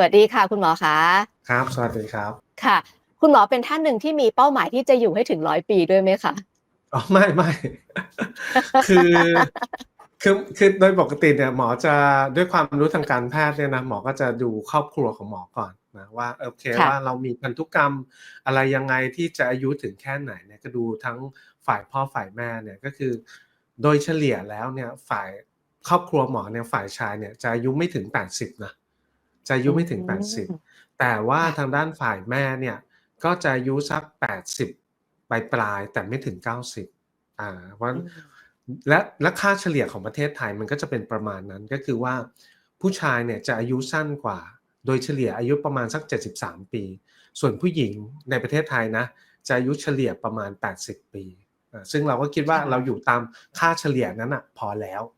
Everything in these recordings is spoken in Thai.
วัสดีค่ะ คุณหมอคะครับ สวัสดีครับ ค่ะ คุณหมอเป็นท่านหนึ่งที่มีเป้าหมายที่จะอยู่ให้ถึงร้อยปีด้วยไหมคะอ๋อไม่ไม่คือคือคือโดยปกติเนี่ยหมอจะด้วยความรู้ทางการแพทย์เนี่ยนะหมอก็จะดูครอบครัวของหมอก่อนนะว่าโอเคค่ะว่าเรามีพันธุกรรมอะไรยังไงที่จะอายุถึงแค่ไหนเนี่ยก็ดูทั้งฝ่ายพ่อฝ่ายแม่เนี่ยก็คือ โดยเฉลี่ยแล้วเนี่ยฝ่ายครอบครัวหมอเนี่ยฝ่ายชายเนี่ยจะอายุไม่ถึง 80นะ จะอายุไม่ถึง 80 แต่ว่าทางด้านฝ่ายแม่เนี่ย ก็จะอายุสัก 80ปลายปลายๆแต่ไม่ถึง 90อ่าเพราะฉะนั้นและและค่าเฉลี่ยของประเทศไทยมันก็จะเป็นประมาณนั้นก็คือว่าผู้ชายเนี่ยจะอายุสั้นกว่า โดยเฉลี่ยอายุประมาณสัก 73 ปี ส่วนผู้หญิงในประเทศไทยนะ จะอายุเฉลี่ยประมาณ 80 ปีอ่าซึ่งเราก็คิดว่าค่ะเราอยู่ตามค่าเฉลี่ยนั้นอะพอแล้วอ่าเออ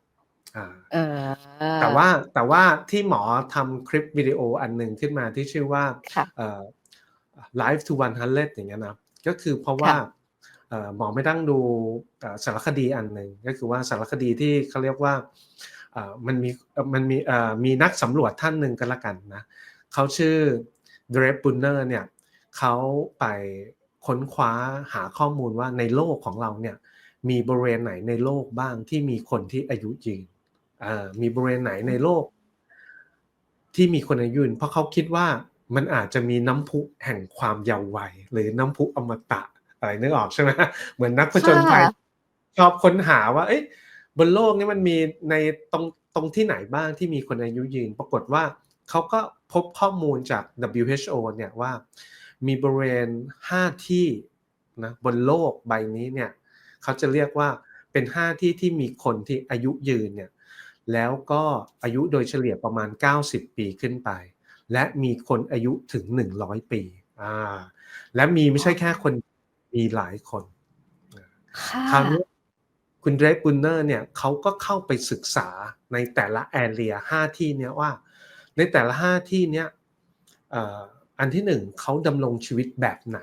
แต่ว่าแต่ว่าที่หมอทำคลิปวิดีโออันหนึ่งขึ้นมาที่ชื่อว่าค่ะเอ่อ Live to 100 อย่างเงี้ยนะ ก็คือเพราะว่าค่ะเอ่อหมอไม่ตั้งดูเอ่อสารคดีอันหนึ่งก็คือว่าสารคดีที่เขาเรียกว่าเอ่อมันมีเอ่อมันมีเอ่อมีนักสำรวจท่านหนึ่งกันละกันนะเขาชื่อเดรฟบุนเนอร์เนี่ยเขาไปค้นคว้าหาข้อมูลว่าในโลกของเราเนี่ยมีบริเวณไหนในโลกบ้างที่มีคนที่อายุยืนอ่า มีบริเวณไหนในโลก ที่มีคนอายุยืนเพราะเขาคิดว่ามันอาจจะมีน้ำพุแห่งความเยาว์วัยหรือน้ำพุอมตะอะไรนึกออกใช่ไหมเหมือนนักผจญภัยค่ะชอบค้นหาว่า เอ๊ะบนโลกนี้มันมีในตรงตรงที่ไหนบ้างที่มีคนอายุยืน ปรากฏว่าเขาก็พบข้อมูลจาก WHO เนี่ยว่า มีบริเวณ 5 ที่นะบนโลกใบนี้เนี่ยเขาจะเรียกว่าเป็น 5 ที่ที่มีคนที่อายุยืนเนี่ย แล้วก็อายุโดยเฉลี่ยประมาณ 90 ปีขึ้นไป และมีคนอายุถึง 100 ปีอ่าและมีไม่ใช่แค่คนมีหลายคนค่ะคราวนี้คุณเดรฟบุนเนอร์เนี่ยเขาก็เข้าไปศึกษาในแต่ละแอเรียห้าที่เนี้ยว่า ในแต่ละห้าที่เนี้ยเอ่ออันที่หนึ่งเขาดำรงชีวิตแบบไหน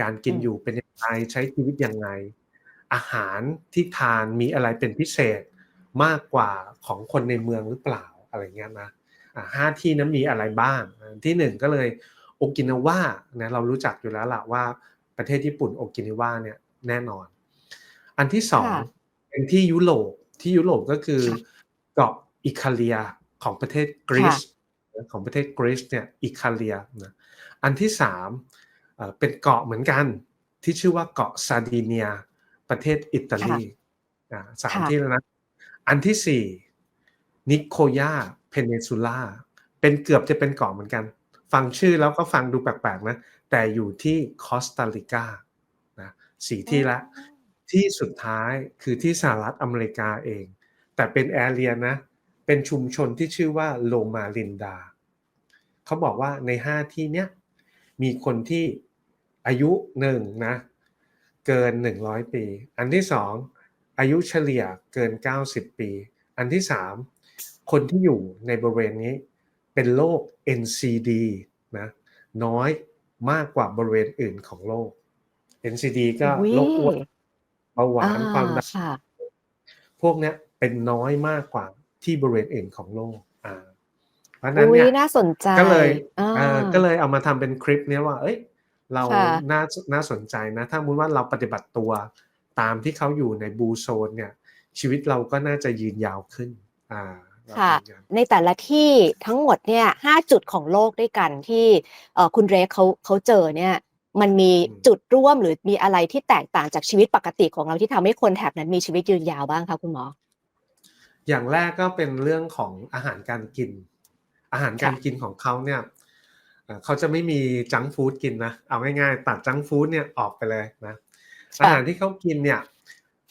การกินอยู่เป็นยังไงใช้ชีวิตยังไง อาหารที่ทานมีอะไรเป็นพิเศษ มากกว่าของคนในเมืองหรือเปล่าอะไรเงี้ยนะอ่าห้าที่นั้นมีอะไรบ้างอันที่หนึ่งก็เลยโอกินาวานะเรารู้จักอยู่แล้วล่ะว่าประเทศญี่ปุ่นโอกินาวาเนี่ยแน่นอน อันที่สองค่ะเป็นที่ยุโรปที่ยุโรปก็คือค่ะเกาะอิคาเลียของประเทศกรีซของประเทศกรีซเนี่ยอิคาเลียนะอันที่สามเอ่อเป็นเกาะเหมือนกันที่ชื่อว่าเกาะซาร์ดีเนีย ประเทศอิตาลีอ่าสามค่ะที่แล้วนะ อันที่สี่นิโคยาเพเนซูล่าเป็นเกือบจะเป็นเกาะเหมือนกัน ฟังชื่อแล้วก็ฟังดูแปลกๆนะ แต่อยู่ที่คอสตาริกานะสี่ที่ละ ที่สุดท้ายคือที่สหรัฐอเมริกาเอง แต่เป็นแอเรียนะ เป็นชุมชนที่ชื่อว่าโลมาลินดา เขาบอกว่าในห้าที่เนี้ยมีคนที่อายุหนึ่งนะ เกิน100ปี อันที่สอง อายุเฉลี่ยเกิน 90 ปี อันที่สามคนที่อยู่ในบริเวณนี้เป็นโรค NCD นะน้อยมากกว่าบริเวณอื่นของโลก NCD ก็อุ๊ยโรคอ้วนเบาหวานอ่ความดันค่ะพวกเนี้ยเป็นน้อยมากกว่าที่บริเวณอื่นของโลกอ่าเพราะฉะนั้นอุ้ยเนี่ยน่าสนใจก็เลยอ่าเออก็เลยเอามาทำเป็นคลิปเนี้ยว่า เอ้ย เราค่ะน่าน่าสนใจนะ ถ้ามุติว่าเราปฏิบัติตัว ตามที่เขาอยู่ในบูโซนเนี่ยชีวิตเราก็น่าจะยืนยาวขึ้นอ่าค่ะประมาณนั้นในแต่ละที่ทั้งหมดเนี่ยห้าจุดของโลกด้วยกันที่เอ่อคุณเรคเขาเขาเจอเนี่ยมันมีอืมจุดร่วมหรือมีอะไรที่แตกต่างจากชีวิตปกติของเราที่ทำให้คนแถบนั้นมีชีวิตยืนยาวบ้างคะคุณหมอ อย่างแรกก็เป็นเรื่องของอาหารการกิน อาหารการค่ะกินของเขาเนี่ยเอ่อเขาจะไม่มีจังก์ฟู้ดกินนะ เอาง่ายๆ ตัดจังก์ฟู้ดเนี่ยออกไปเลยนะ อาหารที่เขากินเนี่ย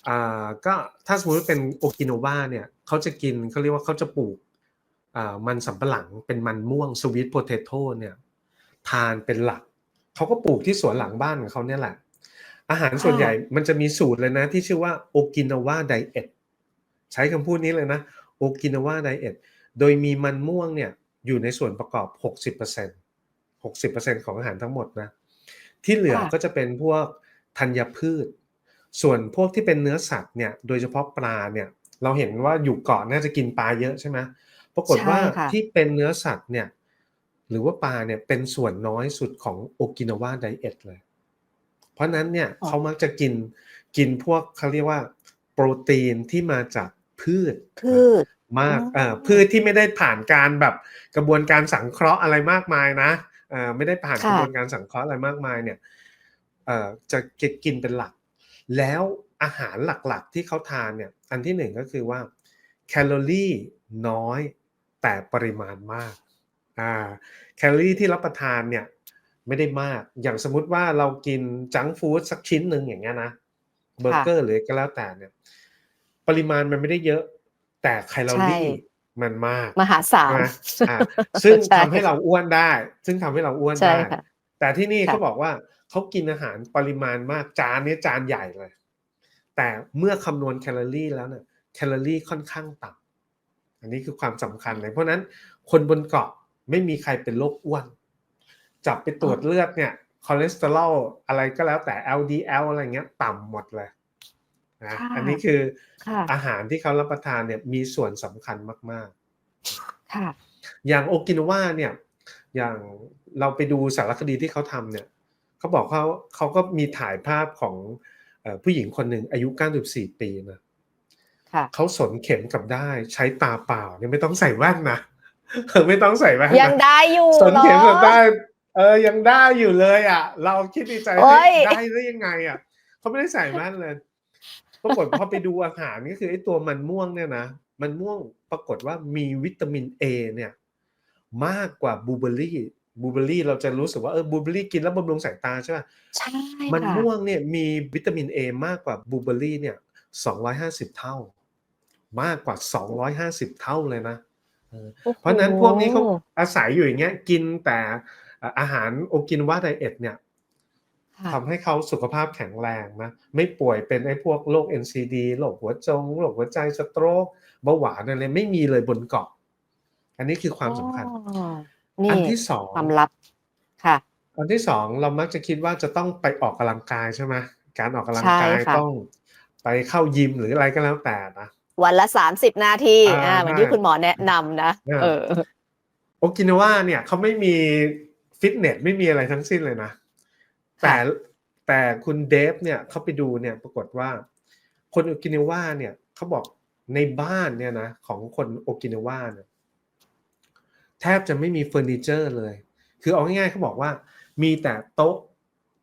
อ่าก็ถ้าสมมติว่าเป็นโอกิโนวาเนี่ยเขาจะกินเขาเรียกว่าเขาจะปลูกอ่ามันสำปะหลังเป็นมันม่วงสวีทโพเทโต้เนี่ยทานเป็นหลักเขาก็ปลูกที่สวนหลังบ้านของเขาเนี่ยแหละ อาหารส่วนใหญ่มันจะมีสูตรเลยนะ ที่ชื่อว่าโอกินาวาไดเอทใช้คำพูดนี้เลยนะโอกินาวาไดเอทโดยมีมันม่วงเนี่ยอยู่ในส่วนประกอบ 60% 60%ของอาหารทั้งหมดนะที่เหลือค่ะก็จะเป็นพวก ธัญพืช ส่วนพวกที่เป็นเนื้อสัตว์เนี่ยโดยเฉพาะปลาเนี่ยเราเห็นว่าอยู่เกาะน่าจะกินปลาเยอะใช่ไหมปรากฏว่าใช่ค่ะที่เป็นเนื้อสัตว์เนี่ยหรือว่าปลาเนี่ยเป็นส่วนน้อยสุดของโอกินาวาไดเอทเลย เพราะนั้นเนี่ยอ๋อเขามักจะกินกินพวกเขาเรียกว่า โปรตีนที่มาจากพืชพืชมากอ๋อเอ่อพืชที่ไม่ได้ผ่านการแบบกระบวนการสังเคราะห์อะไรมากมายนะเอ่อไม่ได้ผ่านกระบวนการสังเคราะห์อะไรมากมายเนี่ยเอ่อ จะกินเป็นหลัก แล้วอาหารหลักๆ ที่เขาทานเนี่ยอันที่หนึ่งก็คือว่าแคลอรี่น้อยแต่ปริมาณมากอ่าแคลอรี่ที่รับประทานเนี่ยไม่ได้มาก อย่างสมมุติว่าเรากินจังก์ฟู้ดสักชิ้นหนึ่งอย่างเงี้ยนะเบอร์เกอร์หรือก็แล้วแต่เนี่ย ปริมาณมันไม่ได้เยอะ แต่แคลอรี่ใช่มันมาก มหาศาลใช่ไหมอ่าซึ่งใช่ทำให้เราอ้วนได้ ซึ่งทำให้เราอ้วนใช่ได้ค่ะแต่ที่นี่ค่ะเขาบอกว่า เขากินอาหารปริมาณมากจานนี้จานใหญ่เลย แต่เมื่อคำนวณแคลอรี่แล้วเนี่ยแคลอรี่ค่อนข้างต่ำอันนี้คือความสำคัญเลย เพราะฉะนั้นคนบนเกาะไม่มีใครเป็นโรคอ้วน จับไปตรวจเลือดเนี่ยคอเลสเตอรอลอะไรก็แล้วแต่ LDL อะไรเงี้ยต่ำหมดเลยนะค่ะอันนี้คือค่ะอาหารที่เขารับประทานเนี่ยมีส่วนสำคัญมากๆ ค่ะ อย่างโอกินาวาเนี่ย อย่างเราไปดูสารคดีที่เขาทำเนี่ย เขาบอกเขาเขาก็มีถ่ายภาพของเอ่อผู้หญิงคนหนึ่งอายุ 94 ปีนะค่ะเขาสนเข็มกลับได้ใช้ตาเปล่าเนี่ยไม่ต้องใส่แว่นนะไม่ต้องใส่แว่นนะยังได้อยู่สนเข็มกลับเหรอได้เออยังได้อยู่เลยอะ เราคิดในใจโอ๊เฮ้ยยได้ได้ยังไงอะเขาไม่ได้ใส่แว่นเลยปรากฏพอไปดูอาหารก็คือไอ้ตัวมันม่วงเนี่ยนะมันม่วงปรากฏว่ามีวิตามินเอเนี่ย มากกว่าบลูเบอร์รี่ บลูเบอร์รี่เราจะรู้สึกว่าเออบลูเบอร์รี่กินแล้วบำรุงสายตาใช่ป่ะใช่มันค่ะม่วงเนี่ยมีวิตามินเอมากกว่าบลูเบอร์รี่เนี่ย250เท่า มากกว่า250เท่าเลยนะเออโอ้โหเพราะฉะนั้นพวกนี้เขาอาศัยอยู่อย่างเงี้ยกินแต่เอ่ออาหารโอกินวาไดเอทเนี่ยค่ะทำให้เขาสุขภาพแข็งแรงนะไม่ป่วยเป็นไอ้พวกโรค NCD โรคหัวจงโรคหัวใจสโตรกเบาหวานอะไรไม่มีเลยบนเกาะ อันนี้คือความสำคัญ อ๋อนี่อันที่สองความลับค่ะ อันที่สองเรามักจะคิดว่าจะต้องไปออกกำลังกายใช่ไหมการออกกำลังกายใช่ค่ะต้องไปเข้ายิมหรืออะไรก็แล้วแต่นะวันละสามสิบนาทีอ่าอ่าเหมือนที่ใช่คุณหมอแนะนำนะอ่าเออโอกินาวาเนี่ยเขาไม่มีฟิตเนสไม่มีอะไรทั้งสิ้นเลยนะ แต่แต่คุณเดฟเนี่ยเขาไปดูเนี่ยปรากฏว่า คนโอกินาวาเนี่ยเขาบอกในบ้านเนี่ยนะของคนโอกินาวาเนี่ย แทบจะไม่มีเฟอร์นิเจอร์เลย คือเอาง่ายๆเขาบอกว่า มีแต่โต๊ะ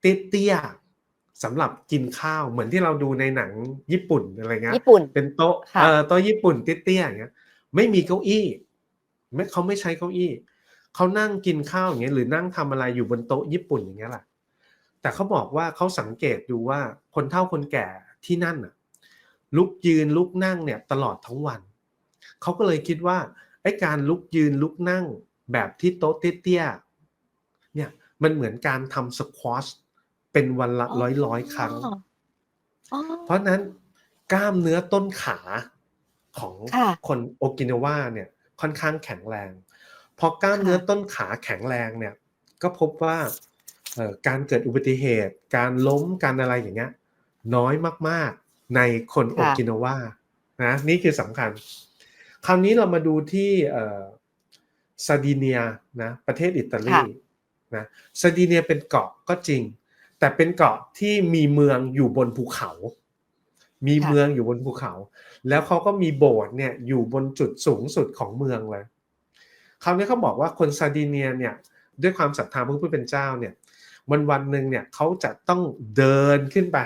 เตี้ยๆสำหรับกินข้าวเหมือนที่เราดูในหนังญี่ปุ่นอะไรเงี้ยญี่ปุ่นเป็นโต๊ะค่ะเอ่อโต๊ะญี่ปุ่นเตี้ยๆอย่างเงี้ย ไม่มีเก้าอี้ไม่เขาไม่ใช้เก้าอี้เขานั่งกินข้าวอย่างเงี้ยหรือนั่งทำอะไรอยู่บนโต๊ะญี่ปุ่นอย่างเงี้ยแหละแต่เขาบอกว่าเขาสังเกตดูว่าคนเฒ่าคนแก่ที่นั่นน่ะลุกยืนลุกนั่งเนี่ยตลอดทั้งวันเขาก็เลยคิดว่า ไอ้การลุกยืนลุกนั่งแบบที่โต๊ะเตี้ยๆเนี่ยมันเหมือนการทำสควอชเป็นวันละร้อยร้อยๆครั้งอ๋อเพราะฉะนั้นกล้ามเนื้อต้นขาของค่ะคนโอกินาวาเนี่ยค่อนข้างแข็งแรง พอกล้ามเนื้อต้นขาแข็งแรงเนี่ยก็พบว่าเอ่อการเกิดอุบัติเหตุ การล้มการอะไรอย่างเงี้ยน้อยมากๆในคนโอค่ะกินาวานะนี่คือสำคัญ คราวนี้เรามาดูที่เอ่อซาร์ดิเนียนะประเทศอิตาลีนะซาร์ดิเนียเป็นเกาะก็จริง แต่เป็นเกาะที่มีเมืองอยู่บนภูเขา มีค่ะเมืองอยู่บนภูเขา แล้วเขาก็มีโบสถ์เนี่ยอยู่บนจุดสูงสุดของเมืองเลยคราวนี้เขาบอกว่าคนซาร์ดิเนียเนี่ยด้วยความศรัทธาพระผู้เป็นเจ้าเนี่ยวันวันหนึ่งเนี่ยเขาจะต้องเดินขึ้นไป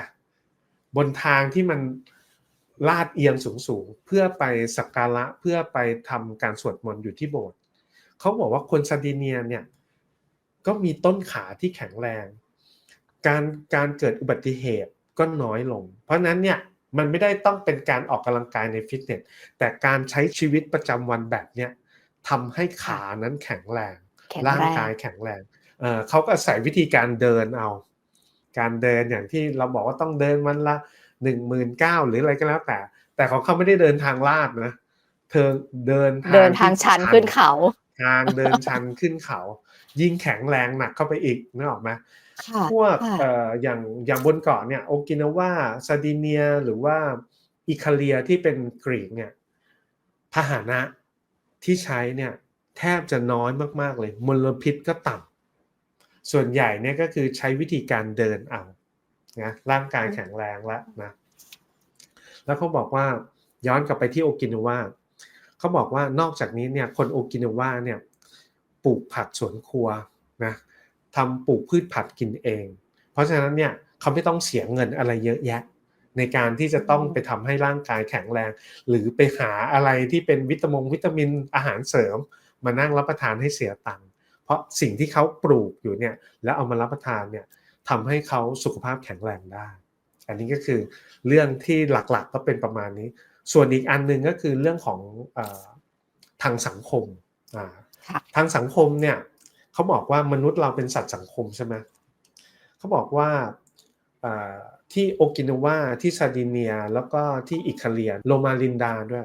บนทางที่มัน ลาดเอียงสูงๆ เพื่อไปสักการะเพื่อไปทำการสวดมนต์อยู่ที่โบสถ์เขาบอกว่าคนซาร์ดิเนียเนี่ยก็มีต้นขาที่แข็งแรง การการเกิดอุบัติเหตุก็น้อยลง เพราะฉะนั้นเนี่ยมันไม่ได้ต้องเป็นการออกกำลังกายในฟิตเนสแต่การใช้ชีวิตประจำวันแบบเนี้ยทำให้ขานั้นแข็งแรงแข็งร่างแรงกายแข็งแรงเอ่อเขาก็ใส่วิธีการเดินเอา การเดินอย่างที่เราบอกว่าต้องเดินวันละ หนึ่งหมื่นเก้าหรืออะไรก็แล้วแต่ แต่ของเขาไม่ได้เดินทางลาดนะ เธอเดินทางเดินทางที่ชันขึ้นเขา ทางเดินชันขึ้นเขา ยิ่งแข็งแรงหนักเข้าไปอีกนึกออกไหมค่ะพวกค่ะเอ่ออย่างอย่างบนเกาะเนี่ยโอกินาวาซาร์ดิเนียหรือว่าอิคาเลียที่เป็นกรีกเนี่ยพาหนะที่ใช้เนี่ยแทบจะน้อยมากๆเลย มลพิษก็ต่ำส่วนใหญ่เนี่ยก็คือใช้วิธีการเดินเอา นะร่างกายแข็งแรงแล้วนะแล้วเขาบอกว่าย้อนกลับไปที่โอกินาวาเขาบอกว่านอกจากนี้เนี่ยคนโอกินาวาเนี่ยปลูกผักสวนครัวนะทำปลูกพืชผักกินเอง เพราะฉะนั้นเนี่ยเขาไม่ต้องเสียเงินอะไรเยอะแยะ ในการที่จะต้องไปทำให้ร่างกายแข็งแรง หรือไปหาอะไรที่เป็นวิตามงวิตามินอาหารเสริม มานั่งรับประทานให้เสียตังค์เพราะสิ่งที่เขาปลูกอยู่เนี่ยแล้วเอามารับประทานเนี่ย ทำให้เขาสุขภาพแข็งแรงได้ อันนี้ก็คือเรื่องที่หลักๆก็เป็นประมาณนี้ ส่วนอีกอันหนึ่งก็คือเรื่องของเออทางสังคมอ่าค่ะทางสังคมเนี่ยเขาบอกว่ามนุษย์เราเป็นสัตว์สังคมใช่ไหมเขาบอกว่าเอ่อที่โอกินาวาที่ซาร์ดิเนีย แล้วก็ที่อิคาเลียโรมาลินดาด้วย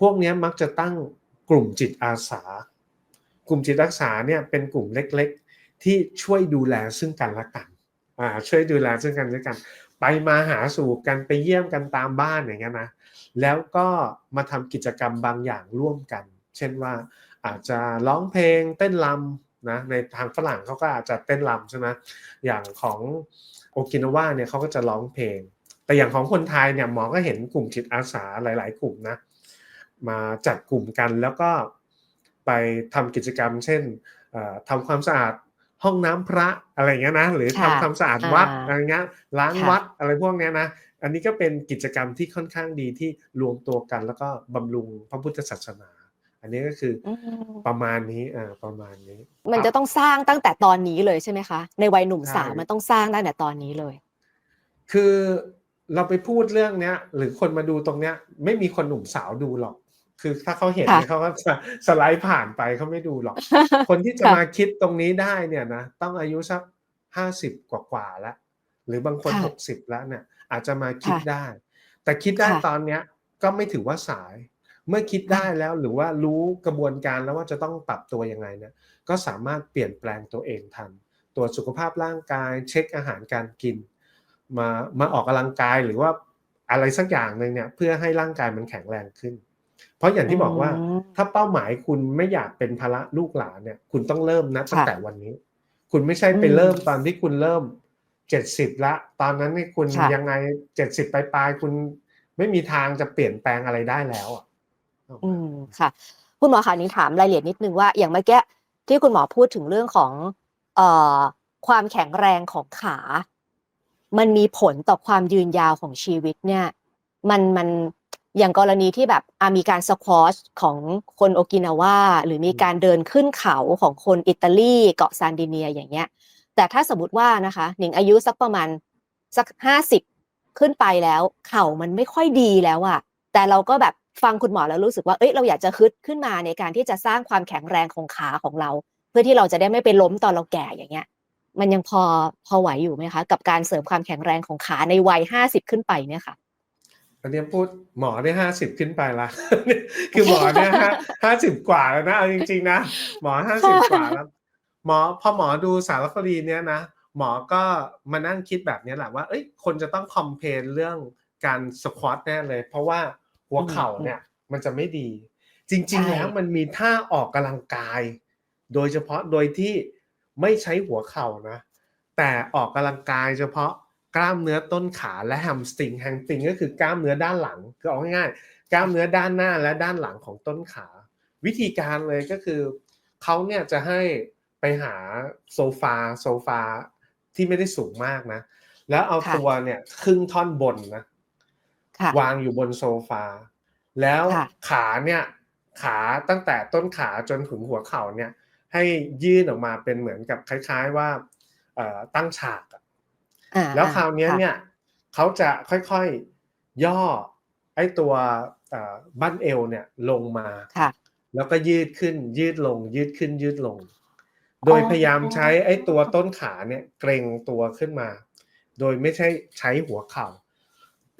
พวกเนี้ยมักจะตั้งกลุ่มจิตอาสา กลุ่มจิตอาสาเนี่ยเป็นกลุ่มเล็กๆ ที่ช่วยดูแลซึ่งกันและกัน อ่าช่วยดูแลซึ่งกันและกัน ไปมาหาสู่กันไปเยี่ยมกันตามบ้านอย่างเงี้ยนะแล้วก็มาทำกิจกรรมบางอย่างร่วมกัน เช่นว่าอาจจะร้องเพลงเต้นรำนะในทางฝรั่งเขาก็อาจจะเต้นรำใช่ไหมอย่างของโอกินาวาเนี่ยเขาก็จะร้องเพลง แต่อย่างของคนไทยเนี่ยหมอก็เห็นกลุ่มจิตอาสาหลาย ๆ กลุ่มนะมาจัดกลุ่มกันแล้วก็ไปทำกิจกรรม เช่นเอ่อทำความสะอาด ห้องน้ำพระอะไรอย่างเงี้ยนะ หรือค่ะทำความสะอาดวัดอ่าอะไรเงี้ยล้างค่ะวัดอะไรพวกเนี้ยนะ อันนี้ก็เป็นกิจกรรมที่ค่อนข้างดีที่รวมตัวกัน แล้วก็บำรุงพระพุทธศาสนา อันนี้ก็คืออืมประมาณนี้อ่าประมาณนี้ มันจะต้องสร้างตั้งแต่ตอนนี้เลยใช่ไหมคะ ในวัยหนุ่มใช่สาวมันต้องสร้างตั้งแต่ตอนนี้เลย คือเราไปพูดเรื่องเนี้ย หรือคนมาดูตรงเนี้ย ไม่มีคนหนุ่มสาวดูหรอก คือถ้าเขาเห็นค่ะเนี่ยเขาก็จะสไลด์ผ่านไปเขาไม่ดูหรอก คนที่จะค่ะมาคิดตรงนี้ได้เนี่ยนะต้องอายุสักห้าสิบกว่าๆแล้วหรือบางคนค่ะหกสิบแล้วเนี่ยอาจจะมาคิดค่ะได้ แต่คิดได้ค่ะตอนเนี้ยก็ไม่ถือว่าสาย เมื่อคิดได้แล้วหรือว่ารู้กระบวนการแล้วว่าจะต้องปรับตัวยังไงเนี่ยก็สามารถเปลี่ยนแปลงตัวเองทันตรวจสุขภาพร่างกาย เช็คอาหารการกิน มามาออกกำลังกายหรือว่าอะไรสักอย่างหนึ่งเนี่ยเพื่อให้ร่างกายมันแข็งแรงขึ้น เพราะอย่างที่บอกว่าอืมถ้าเป้าหมายคุณไม่อยากเป็นภาระลูกหลานเนี่ย คุณต้องเริ่มนะตั้งค่ะแต่วันนี้ คุณไม่ใช่ไปอืมเริ่มตอนที่คุณเริ่มเจ็ดสิบละ ตอนนั้นนี่คุณค่ะยังไงเจ็ดสิบปลายๆคุณไม่มีทางจะเปลี่ยนแปลงอะไรได้แล้วอะอืมค่ะ คุณหมอคะนี้ถามรายละเอียดนิดนึงว่าอย่างเมื่อกี้ที่คุณหมอพูดถึงเรื่องของเอ่อความแข็งแรงของขา มันมีผลต่อความยืนยาวของชีวิตเนี่ย มันมัน อย่างกรณีที่แบบมีการสควอชของคนโอกินาวาหรือมีการเดินขึ้นเขาของคนอิตาลีเกาะซานดิเนียอย่างเงี้ย แต่ถ้าสมมติว่านะคะหนิงอายุสักประมาณสักห้าสิบขึ้นไปแล้ว เข่ามันไม่ค่อยดีแล้วอะแต่เราก็แบบฟังคุณหมอแล้วรู้สึกว่าเอ้ยเราอยากจะฮึดขึ้นมาในการที่จะสร้างความแข็งแรงของขาของเรา เพื่อที่เราจะได้ไม่ไปล้มตอนเราแก่อย่างเงี้ย มันยังพอพอไหวอยู่ไหมคะ กับการเสริมความแข็งแรงของขาในวัยห้าสิบขึ้นไปเนี่ยค่ะ อันนี้พูดหมอได้ห้าสิบขึ้นไปละคือหมอเนี่ยฮะห้าสิบกว่าแล้วนะเอาจริง ๆ นะหมอห้าสิบกว่าแล้วหมอพอหมอดูสารคดีเนี้ยนะหมอก็มานั่งคิดแบบนี้แหละว่า เอ้ยคนจะต้องคอมเพลนเรื่องการสควอตแน่เลย เพราะว่าหัวเข่าเนี่ย มันจะไม่ดี จริงใช่ๆแล้วมันมีท่าออกกำลังกาย โดยเฉพาะโดยที่ไม่ใช้หัวเข่านะ แต่ออกกำลังกายเฉพาะ กล้ามเนื้อต้นขาและแฮมสตริงแฮมสตริงก็คือกล้ามเนื้อด้านหลังคือเอาง่ายๆกล้ามเนื้อด้านหน้าและด้านหลังของต้นขา วิธีการเลยก็คือเขาเนี่ยจะให้ไปหาโซฟาโซฟาที่ไม่ได้สูงมากนะ แล้วเอาค่ะตัวเนี่ยครึ่งท่อนบนนะค่ะวางอยู่บนโซฟา แล้วค่ะขาเนี่ยขาตั้งแต่ต้นขาจนถึงหัวเข่าเนี่ย ให้ยื่นออกมาเป็นเหมือนกับคล้าย ๆว่าเอ่อตั้งฉากอะอ่า แล้วคราวเนี้ยะเนี่ยเขาจะค่อยๆย่อไอ้ตัวเอ่อบั้นเอวเนี่ยลงมาค่ะแล้วก็ยืดขึ้นยืดลง ยืดขึ้นยืดลง โดยอ๋อพยายามใช้ไอ้ตัวต้นขาเนี่ยเกรงตัวขึ้นมา โดยไม่ใช่ใช้หัวเข่า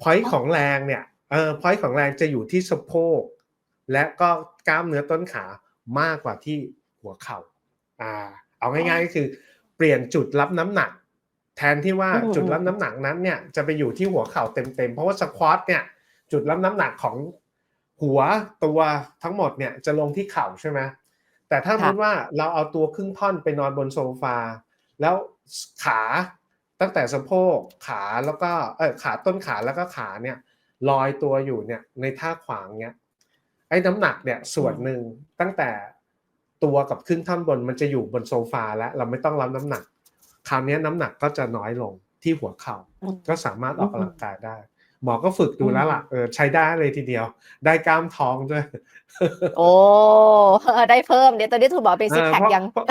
พอยต์ของแรงเนี่ยเออพอยต์ของแรงจะอยู่ที่สะโพกและก็กล้ามเนื้อต้นขามากกว่าที่หัวเข่าอ่า เอาง่ายๆก็คือเปลี่ยนจุดรับน้ำหนัก แทนที่ว่าอืมจุดรับน้ำหนักนั้นเนี่ยจะไปอยู่ที่หัวเข่าเต็มๆ เพราะว่าสควอตเนี่ยจุดรับน้ำหนักของหัวตัวทั้งหมดเนี่ยจะลงที่เข่าใช่ไหมแต่ถ้าสมค่ะมติว่าเราเอาตัวครึ่งท่อนไปนอนบนโซฟา แล้วขาตั้งแต่สะโพกขาแล้วก็เออขาต้นขาแล้วก็ขาเนี่ยลอยตัวอยู่เนี่ยในท่าขวางเนี่ยไอ้น้ำหนักเนี่ยส่วนหนึ่งตั้งแต่ตัวกับครึ่งท่อนบนมันจะอยู่บนโซฟาแล้วเราไม่ต้องรับน้ำหนัก คราวนี้น้ำหนักก็จะน้อยลงที่หัวเข่าอืมก็สามารถออกอืมกำลังกายได้ หมอก็ฝึกดูแล้วล่ะเออใช้ได้เลยทีเดียว ได้กล้ามท้องด้วย โอ้ได้เพิ่มเดี๋ยวตอนนี้คุณหมอเป็นซิกแพคเออเพราะยังเพราะ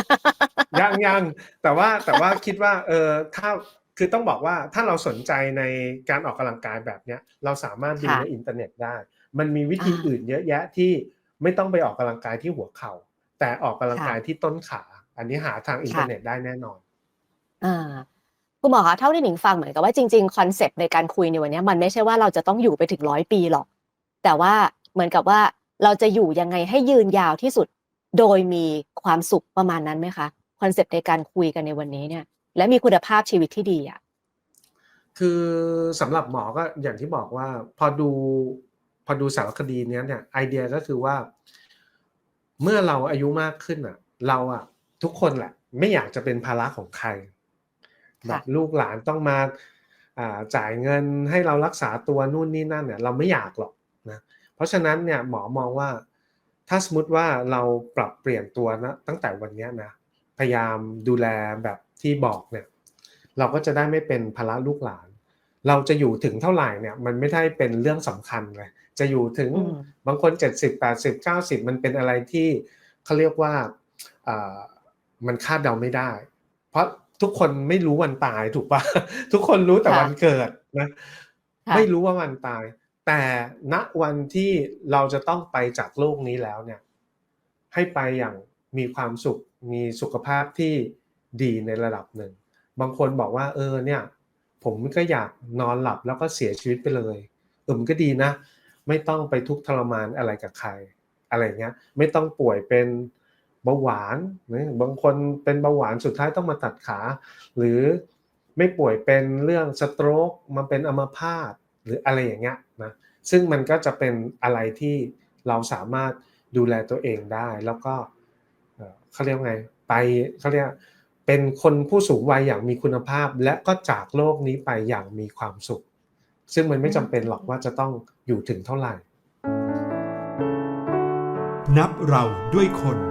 ยังยังแต่ว่าแต่ว่าคิดว่าเออถ้าคือต้องบอกว่าถ้าเราสนใจในการออกกำลังกายแบบเนี้ย เราสามารถดูค่ะในอินเทอร์เน็ตได้ มันมีวิธีอ่าอื่นเยอะแยะที่ไม่ต้องไปออกกำลังกายที่หัวเข่าแต่ออกกำลังค่ะกายที่ต้นขา อันนี้หาทางอินเทอร์เน็ตได้แน่นอน อ่าคุณหมอคะเท่าที่หนิงฟังเหมือนกับว่าจริงๆคอนเซปต์ในการคุยในวันนี้มันไม่ใช่ว่าเราจะต้องอยู่ไปถึงร้อยปีหรอก แต่ว่าเหมือนกับว่าเราจะอยู่ยังไงให้ยืนยาวที่สุด โดยมีความสุขประมาณนั้นไหมคะคอนเซปต์ในการคุยกันในวันนี้เนี่ย และมีคุณภาพชีวิตที่ดีอะคือสำหรับหมอก็อย่างที่บอกว่า พอดูพอดูสารคดีเนี้ยเนี่ยไอเดียก็คือว่า เมื่อเราอายุมากขึ้นอะ เราอะ ทุกคนแหละ ไม่อยากจะเป็นภาระของใคร แบบลูกหลานต้องมาอ่าจ่ายเงินให้เรารักษาตัวนู่นนี่นั่นเนี่ยเราไม่อยากหรอกนะเพราะฉะนั้นเนี่ยหมอมองว่าถ้าสมมติว่าเราปรับเปลี่ยนตัวนะตั้งแต่วันเนี้ยนะพยายามดูแลแบบที่บอกเนี่ยเราก็จะได้ไม่เป็นภาระลูกหลาน เราจะอยู่ถึงเท่าไหร่เนี่ยมันไม่ได้เป็นเรื่องสำคัญเลยจะอยู่ถึงอืมบางคน70 80 90มันเป็นอะไรที่เขาเรียกว่าอ่ามันคาดเดาไม่ได้ เพราะ ทุกคนไม่รู้วันตายถูกปะทุกคนรู้แต่ค่ะวันเกิดนะค่ะไม่รู้ว่าวันตาย แต่ณวันที่เราจะต้องไปจากโลกนี้แล้วเนี่ย ให้ไปอย่างมีความสุขมีสุขภาพที่ดีในระดับหนึ่ง บางคนบอกว่า เออเนี่ย ผมก็อยากนอนหลับแล้วก็เสียชีวิตไปเลยเออมันก็ดีนะ ไม่ต้องไปทุกข์ทรมานอะไรกับใคร อะไรเงี้ย ไม่ต้องป่วยเป็น เบาหวานนะบางคนเป็นเบาหวานสุดท้ายต้องมาตัดขา หรือไม่ป่วยเป็นเรื่องสโตรกมาเป็นอัมพาตหรืออะไรอย่างเงี้ยนะซึ่งมันก็จะเป็นอะไรที่เราสามารถดูแลตัวเองได้ แล้วก็เขาเรียกไงไปเขาเรียกเป็นคนผู้สูงวัยอย่างมีคุณภาพ และก็จากโลกนี้ไปอย่างมีความสุข ซึ่งมันไม่จำเป็นหรอกว่าจะต้องอยู่ถึงเท่าไหร่ นับเราด้วยคน